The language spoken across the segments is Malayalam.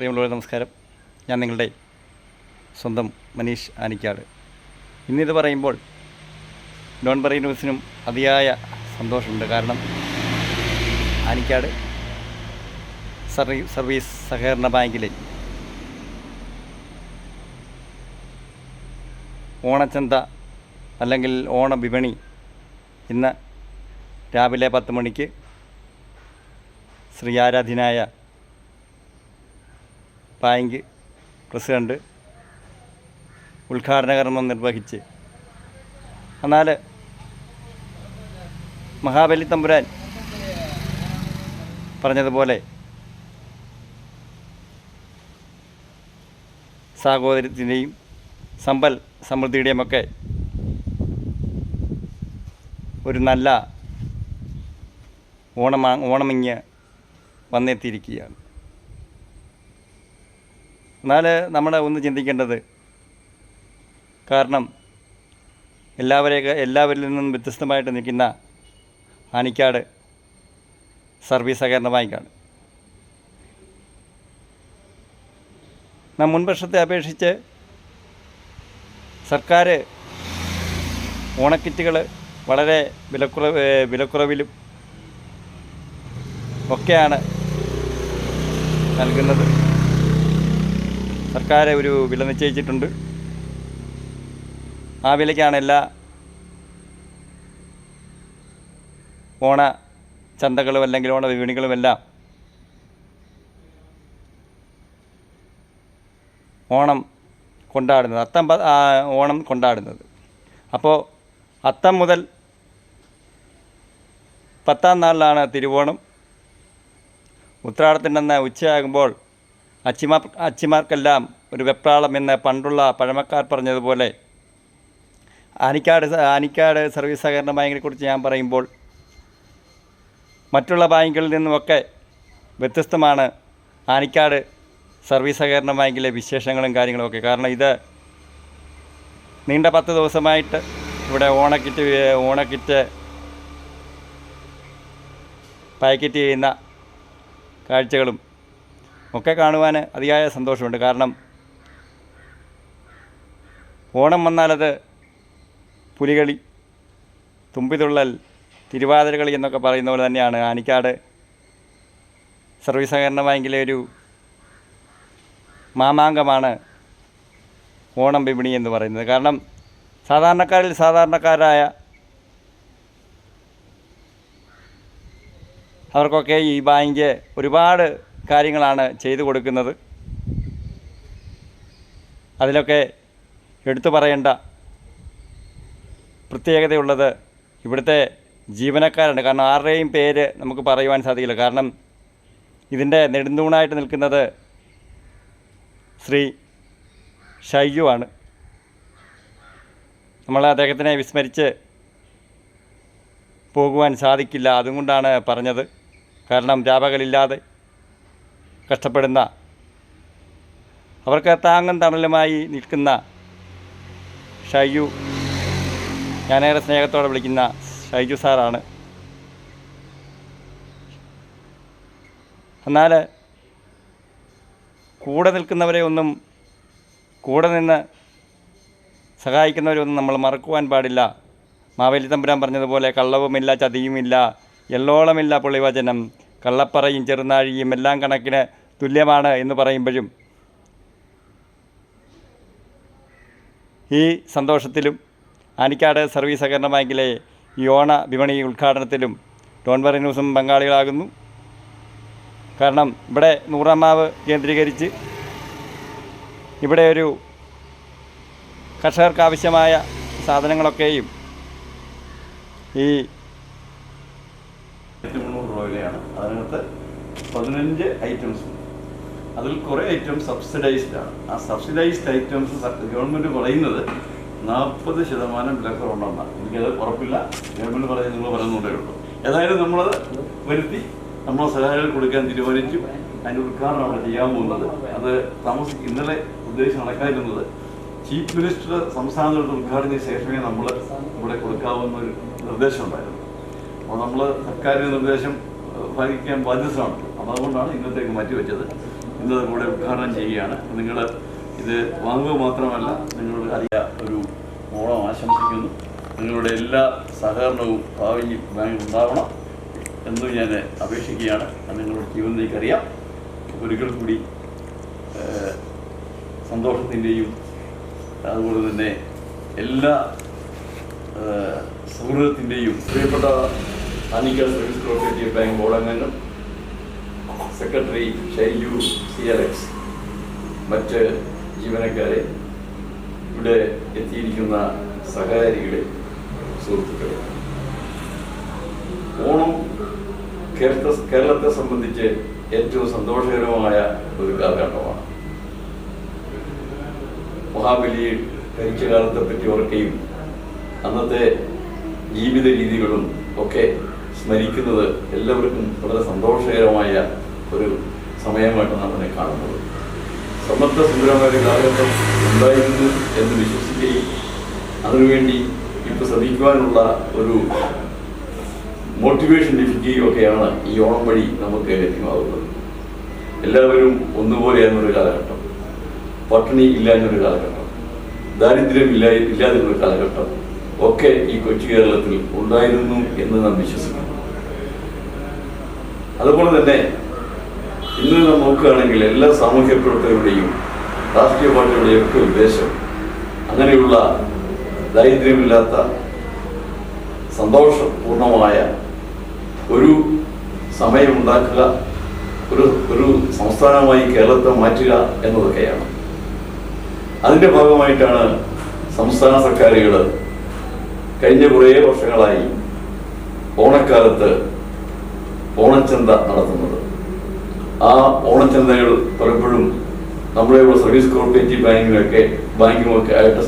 പ്രിയമുള്ളവരെ നമസ്കാരം. ഞാൻ നിങ്ങളുടെ സ്വന്തം മനീഷ് ആനിക്കാട്. ഇന്നിത് പറയുമ്പോൾ നോൺ ബറി ന്യൂസിനും അതിയായ സന്തോഷമുണ്ട്. കാരണം ആനിക്കാട് സർവീ സർവീസ് സഹകരണ ബാങ്കിലെ ഓണച്ചന്ത അല്ലെങ്കിൽ ഓണ വിപണി ഇന്ന് രാവിലെ പത്ത് മണിക്ക് ശ്രീ ആരാധ്യനായ ബാങ്ക് പ്രസിഡന്റ് ഉദ്ഘാടന കർമ്മം നിർവഹിച്ച്. എന്നാൽ മഹാബലി തമ്പുരാൻ പറഞ്ഞതുപോലെ സാഹോദര്യത്തിന്റെയും സമ്പൽ സമൃദ്ധിയുടെയും ഒക്കെ ഒരു നല്ല ഓണമാ ഓണമിങ്ങ് വന്നെത്തിയിരിക്കുകയാണ്. എന്നാൽ നമ്മൾ ഒന്ന് ചിന്തിക്കേണ്ടത് കാരണം എല്ലാവരെയൊക്കെ എല്ലാവരിൽ നിന്നും വ്യത്യസ്തമായിട്ട് നിൽക്കുന്ന ആനിക്കാട് സർവീസ് സഹകരണ ബാങ്കാണ്. നാം മുൻവർഷത്തെ അപേക്ഷിച്ച് സർക്കാർ ഓണക്കിറ്റുകൾ വളരെ വിലക്കുറവ് വിലക്കുറവിലും ഒക്കെയാണ് നൽകുന്നത്. സർക്കാർ ഒരു വില നിശ്ചയിച്ചിട്ടുണ്ട്. ആ വിലയ്ക്കാണ് എല്ലാ ഓണ ചന്തകളും അല്ലെങ്കിൽ ഓണ വിപണികളും എല്ലാം ഓണം കൊണ്ടാടുന്നത്. അത്തം ഓണം കൊണ്ടാടുന്നത്. അപ്പോൾ അത്തം മുതൽ പത്താം നാളിലാണ് തിരുവോണം. ഉത്രാടത്തിന്റെ ഉച്ചയാകുമ്പോൾ അച്ചിമാർ അച്ചിമാർക്കെല്ലാം ഒരു വെപ്രാളം എന്ന് പണ്ടുള്ള പഴമക്കാർ പറഞ്ഞതുപോലെ ആനിക്കാട് ആനിക്കാട് സർവീസ് സഹകരണ ബാങ്കിനെ കുറിച്ച് ഞാൻ പറയുമ്പോൾ മറ്റുള്ള ബാങ്കുകളിൽ നിന്നുമൊക്കെ വ്യത്യസ്തമാണ് ആനിക്കാട് സർവീസ് സഹകരണ ബാങ്കിലെ വിശേഷങ്ങളും കാര്യങ്ങളുമൊക്കെ. കാരണം ഇത് നീണ്ട പത്ത് ദിവസമായിട്ട് ഇവിടെ ഓണക്കിറ്റ് ഓണക്കിറ്റ് പാക്കറ്റ് ചെയ്യുന്ന കാഴ്ചകളും ഒക്കെ കാണുവാൻ അതിയായ സന്തോഷമുണ്ട്. കാരണം ഓണം വന്നാലത് പുലികളി തുമ്പിതുള്ളൽ തിരുവാതിരകളി എന്നൊക്കെ പറയുന്ന പോലെ തന്നെയാണ്. ആനിക്കാട് സർവീസ് സഹകരണ ബാങ്കിലെ ഒരു മാമാങ്കമാണ് ഓണം വിപണി എന്ന് പറയുന്നത്. കാരണം സാധാരണക്കാരിൽ സാധാരണക്കാരായ അവർക്കൊക്കെ ഈ ബാങ്ക് ഒരുപാട് കാര്യങ്ങളാണ് ചെയ്തു കൊടുക്കുന്നത്. അതിലൊക്കെ എടുത്തു പറയേണ്ട പ്രത്യേകതയുള്ളത് ഇവിടുത്തെ ജീവനക്കാരുണ്ട് കാരണം ആരുടെയും പേര് നമുക്ക് പറയുവാൻ സാധിക്കില്ല. കാരണം ഇതിന്റെ നെടുന്തൂണായിട്ട് നിൽക്കുന്നത് ശ്രീ ഷൈജു ആണ്. നമ്മൾ അദ്ദേഹത്തിനെ വിസ്മരിച്ച് പോകുവാൻ സാധിക്കില്ല. അതുകൊണ്ടാണ് പറഞ്ഞത്. കാരണം രാപകലില്ലാതെ കഷ്ടപ്പെടുന്ന അവർക്ക് താങ്ങും തണലുമായി നിൽക്കുന്ന ഷൈജു ഞാനേറെ സ്നേഹത്തോടെ വിളിക്കുന്ന ഷൈജു സാറാണ്. എന്നാൽ കൂടെ നിൽക്കുന്നവരെ ഒന്നും കൂടെ നിന്ന് സഹായിക്കുന്നവരെ ഒന്നും നമ്മൾ മറക്കുവാൻ പാടില്ല. മാവേലി തമ്പുരാൻ പറഞ്ഞതുപോലെ കള്ളവുമില്ല ചതിയുമില്ല എള്ളോളമില്ല പുളിവചനം. കള്ളപ്പറയും ചെറുനാഴിയും എല്ലാം കണക്കിന് തുല്യമാണ് എന്ന് പറയുമ്പോഴും ഈ സന്തോഷത്തിലും ആനിക്കാട് സർവീസ് സഹകരണ ബാങ്കിലെ ഈ ഓണ വിപണി ഉദ്ഘാടനത്തിലും ഡോൺവറി ന്യൂസും പങ്കാളികളാകുന്നു. കാരണം ഇവിടെ നൂറാമാവ് കേന്ദ്രീകരിച്ച് ഇവിടെ ഒരു കർഷകർക്ക് ആവശ്യമായ സാധനങ്ങളൊക്കെയും ഈ മുന്നൂറ് രൂപ വിലയാണ്. അതിനകത്ത് പതിനഞ്ച് ഐറ്റംസ് അതിൽ കുറേ ഐറ്റം സബ്സിഡൈസ്ഡ് ആണ്. ആ സബ്സിഡൈസ്ഡ് ഐറ്റംസ് ഗവൺമെന്റ് പറയുന്നത് നാൽപ്പത് ശതമാനം വിലക്കുറവുണ്ടെന്നാണ് എനിക്കത് ഉറപ്പില്ല. ഗവൺമെന്റ് പറയുന്നത് നിങ്ങൾ പറയുന്നുണ്ടേ ഉള്ളൂ. ഏതായാലും നമ്മളത് വരുത്തി നമ്മളെ സഹായികൾ കൊടുക്കാൻ തീരുമാനിച്ചു. അതിന്റെ ഉദ്ഘാടനം അവിടെ ചെയ്യാൻ പോകുന്നത്. അത് താമസി ഇന്നലെ ഉദ്ദേശം നടക്കാതിരുന്നത് ചീഫ് മിനിസ്റ്റർ സംസ്ഥാനത്തോട് ഉദ്ഘാടനത്തിന് ശേഷമേ നമ്മൾ ഇവിടെ കൊടുക്കാവുന്ന ഒരു നിർദ്ദേശം ഉണ്ടായിരുന്നു. അപ്പോൾ നമ്മൾ സർക്കാരിന്റെ നിർദ്ദേശം ഭാഗിക്കാൻ അപ്പോൾ അതുകൊണ്ടാണ് ഇന്നത്തേക്ക് മാറ്റിവെച്ചത്. ഇന്നത് കൂടെ ഉദ്ഘാടനം ചെയ്യുകയാണ്. നിങ്ങൾ ഇത് വാങ്ങുക മാത്രമല്ല നിങ്ങൾ അറിയ ഒരു ഓണം ആശംസിക്കുന്നു. നിങ്ങളുടെ എല്ലാ സഹകരണവും ഭാവിയിൽ ബാങ്കിൽ ഉണ്ടാവണം എന്ന് ഞാൻ അപേക്ഷിക്കുകയാണ്. അത് നിങ്ങളുടെ ജീവനിലേക്ക് അറിയാം. ഒരിക്കൽ കൂടി സന്തോഷത്തിന്റെയും അതുപോലെ തന്നെ എല്ലാ സൗഹൃദത്തിന്റെയും പ്രിയപ്പെട്ട Anikkal service cooperative bank board അംഗങ്ങൾ secretary Shaiju C L X മറ്റ് ജീവനക്കാരെ ഇവിടെ എത്തിയിരിക്കുന്ന സഹകാരികളെ സുഹൃത്തുക്കളെ. ഓണം കേരളത്തെ കേരളത്തെ സംബന്ധിച്ച് ഏറ്റവും സന്തോഷകരമായ ഒരു കാലഘട്ടമാണ്. മഹാബലി ധരിച്ച കാലത്തെ പറ്റി ഓർക്കുകയും അന്നത്തെ ജീവിത രീതികളും ഒക്കെ സ്മരിക്കുന്നത് എല്ലാവർക്കും വളരെ സന്തോഷകരമായ ഒരു സമയമായിട്ട് നാം അതിനെ കാണുന്നത്. സമത്വ സുന്ദരമായ കാലഘട്ടം ഉണ്ടായിരുന്നു എന്ന് വിശ്വസിക്കുകയും അതിനുവേണ്ടി ഇപ്പൊ ശ്രമിക്കുവാനുള്ള ഒരു മോട്ടിവേഷൻ ലഭിക്കുകയും ഒക്കെയാണ് ഈ ഓണം വഴി നമുക്ക് ലഭ്യമാകുന്നത്. എല്ലാവരും ഒന്നുപോലെയായിരുന്നൊരു കാലഘട്ടം. പട്ടിണി ഇല്ലാഞ്ഞൊരു കാലഘട്ടം. ദാരിദ്ര്യം ഇല്ല ഇല്ലാതിരുന്നൊരു കാലഘട്ടം ഒക്കെ ഈ കൊച്ചു കേരളത്തിൽ ഉണ്ടായിരുന്നു എന്ന് നാം വിശ്വസിക്കുന്നു. അതുപോലെ തന്നെ ഇന്ന് നാം നോക്കുകയാണെങ്കിൽ എല്ലാ സാമൂഹ്യ പ്രവർത്തകരുടെയും രാഷ്ട്രീയ പാർട്ടികളുടെയും ഒക്കെ ഉദ്ദേശം അങ്ങനെയുള്ള ദാരിദ്ര്യമില്ലാത്ത സന്തോഷപൂർണമായ ഒരു സമയമുണ്ടാക്കുക ഒരു ഒരു സംസ്ഥാനമായി കേരളത്തെ മാറ്റുക എന്നതൊക്കെയാണ്. അതിന്റെ ഭാഗമായിട്ടാണ് സംസ്ഥാന സർക്കാരുകൾ കഴിഞ്ഞ കുറേ വർഷങ്ങളായി ഓണക്കാലത്ത് ഓണച്ചന്ത നടത്തുന്നത്. ആ ഓണച്ചന്തകൾ പലപ്പോഴും നമ്മുടെ സർവീസ് കോർപ്പറേറ്റീവ് ബാങ്കിനൊക്കെ ബാങ്കുമൊക്കെ ആയിട്ട്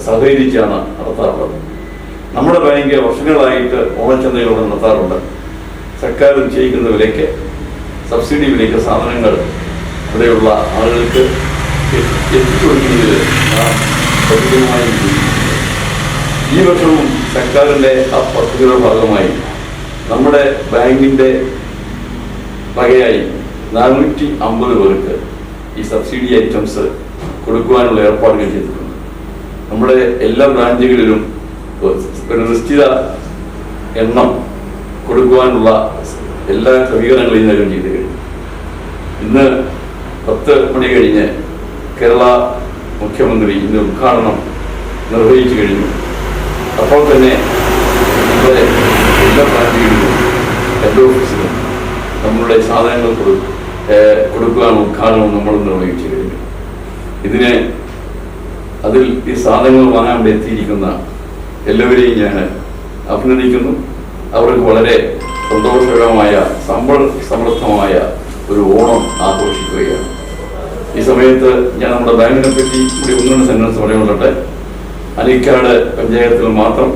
സഹകരിച്ചാണ് നടത്താറുള്ളത്. നമ്മുടെ ബാങ്ക് വർഷങ്ങളായിട്ട് ഓണച്ചന്തകളോട് നടത്താറുണ്ട്. സർക്കാർ നിശ്ചയിക്കുന്ന വിലയ്ക്ക് സബ്സിഡി വിലയ്ക്ക് സാധനങ്ങൾ ഇവിടെയുള്ള ആളുകൾക്ക് എത്തി- എത്തിച്ചു ഈ വർഷവും സർക്കാരിന്റെ ആ പദ്ധതിയുടെ ഭാഗമായി നമ്മുടെ ബാങ്കിന്റെ വകയായി നാനൂറ്റി അമ്പത് പേർക്ക് ഈ സബ്സിഡി ഐറ്റംസ് കൊടുക്കുവാനുള്ള ഏർപ്പാടുകൾ ചെയ്തിട്ടുണ്ട്. നമ്മുടെ എല്ലാ ബ്രാഞ്ചുകളിലും ഒരു നിശ്ചിത എണ്ണം കൊടുക്കുവാനുള്ള എല്ലാ ക്രമീകരണങ്ങളും ഇതിനകം ചെയ്തു കഴിഞ്ഞു. ഇന്ന് പത്ത് മണി കഴിഞ്ഞ് കേരള മുഖ്യമന്ത്രി ഇന്ന് ഉദ്ഘാടനം നിർവഹിച്ചു കഴിഞ്ഞു. അപ്പോൾ തന്നെ നമ്മുടെ എല്ലാ ബ്രാഞ്ചുകളിലും ഹെഡ് ഓഫീസിലും നമ്മളുടെ സാധനങ്ങൾ കൊടുക്കുവാനുള്ള ഉദ്ഘാടനം നമ്മൾ നിർവഹിച്ചു കഴിഞ്ഞു ഇതിന് അതിൽ ഈ സാധനങ്ങൾ വാങ്ങാൻ വേണ്ടി എത്തിയിരിക്കുന്ന എല്ലാവരെയും ഞാൻ അഭിനന്ദിക്കുന്നു. അവർക്ക് വളരെ സന്തോഷകരമായ സമ്പൾ സമൃദ്ധമായ ഒരു ഓണം ആഘോഷിക്കുകയാണ്. ഈ സമയത്ത് ഞാൻ നമ്മുടെ ബാങ്കിനെ പറ്റി കൂടി ഒന്നും സെന്റൻസ് പറയുന്നുണ്ട്. അനിക്കാട് പഞ്ചായത്തിൽ മാത്രം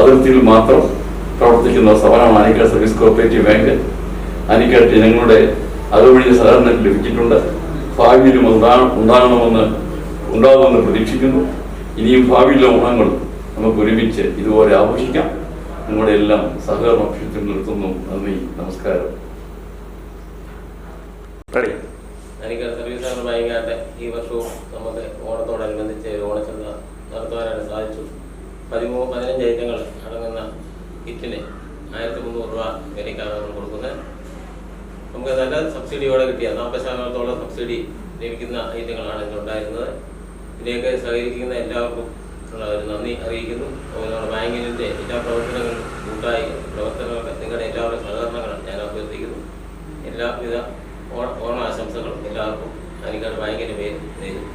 അതിർത്തിയിൽ മാത്രം പ്രവർത്തിക്കുന്ന സ്ഥാപനമാണ് Anikkad service cooperative bank. Anikkad ജനങ്ങളുടെ അതുവഴി സഹകരണം ലഭിച്ചിട്ടുണ്ട്. ഭാവിയിലും ഉണ്ടാ ഉണ്ടാകണമെന്ന് ഉണ്ടാകുമെന്ന് പ്രതീക്ഷിക്കുന്നു. ഇനിയും ഭാവിയിലെ ഓണങ്ങൾ നമുക്ക് ഒരുമിച്ച് ഇതുപോലെ ആഘോഷിക്കാം. നിങ്ങളുടെ എല്ലാം സഹകരണം അഭ്യർത്ഥിച്ചു നിർത്തുന്നു. നന്ദി നമസ്കാരം. റെഡി. എനിക്ക് സർവീസ് ബാങ്കായിട്ട് ഈ വർഷവും നമുക്ക് ഓണത്തോടനുബന്ധിച്ച് ഓണച്ചന്ത നടത്തുവാനായിട്ട് സാധിച്ചു. പതിമൂന്ന് പതിനഞ്ച് ഐറ്റങ്ങൾ അടങ്ങുന്ന കിറ്റിന് ആയിരത്തി മുന്നൂറ് രൂപ വിലയ്ക്കാണ് നമ്മൾ കൊടുക്കുന്നത്. നമുക്ക് നല്ല സബ്സിഡിയോടെ കിട്ടിയ നാൽപ്പത് ശതമാനത്തോളം സബ്സിഡി ലഭിക്കുന്ന ഐറ്റങ്ങളാണ് ഇതിലുണ്ടായിരുന്നത് ഇതിനെയൊക്കെ സഹകരിക്കുന്ന എല്ലാവർക്കും നന്ദി അറിയിക്കുന്നു. നമ്മുടെ ബാങ്കിന്റെ എല്ലാ പ്രവർത്തനങ്ങളും കൂട്ടായി പ്രവർത്തനങ്ങൾക്ക് നിങ്ങളുടെ എല്ലാവരുടെ സഹകരണങ്ങളാണ് ഞാൻ അഭ്യർത്ഥിക്കുന്നു. എല്ലാവിധ ഓണ ഓണാശംസകളും എല്ലാവർക്കും. അനിക്കാട് ബാങ്കിന്റെ പേര് നേരുന്നു.